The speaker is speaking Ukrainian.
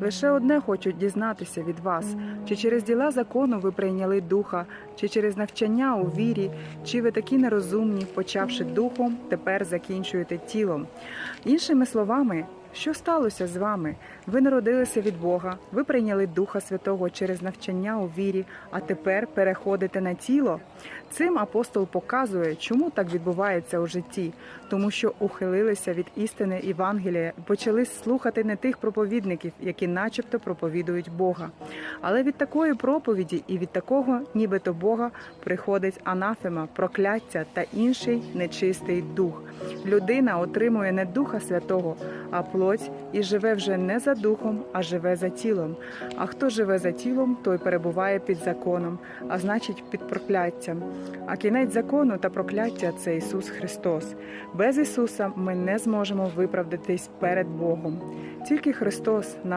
Лише одне хочуть дізнатися від вас: чи через діла закону ви прийняли духа, чи через навчання у вірі, чи ви такі нерозумні, почавши духом, тепер закінчуєте тілом. Іншими словами, що сталося з вами? Ви народилися від Бога, ви прийняли Духа Святого через навчання у вірі, а тепер переходите на тіло. Цим апостол показує, чому так відбувається у житті, тому що ухилилися від істини Євангелія, почали слухати не тих проповідників, які, начебто, проповідують Бога. Але від такої проповіді і від такого, нібито Бога, приходить анафема, прокляття та інший нечистий дух. Людина отримує не Духа Святого, а плоть і живе вже не за духом, а живе за тілом. А хто живе за тілом, той перебуває під законом, а значить під прокляттям. А кінець закону та прокляття це Ісус Христос. Без Ісуса ми не зможемо виправдатись перед Богом. Тільки Христос, наш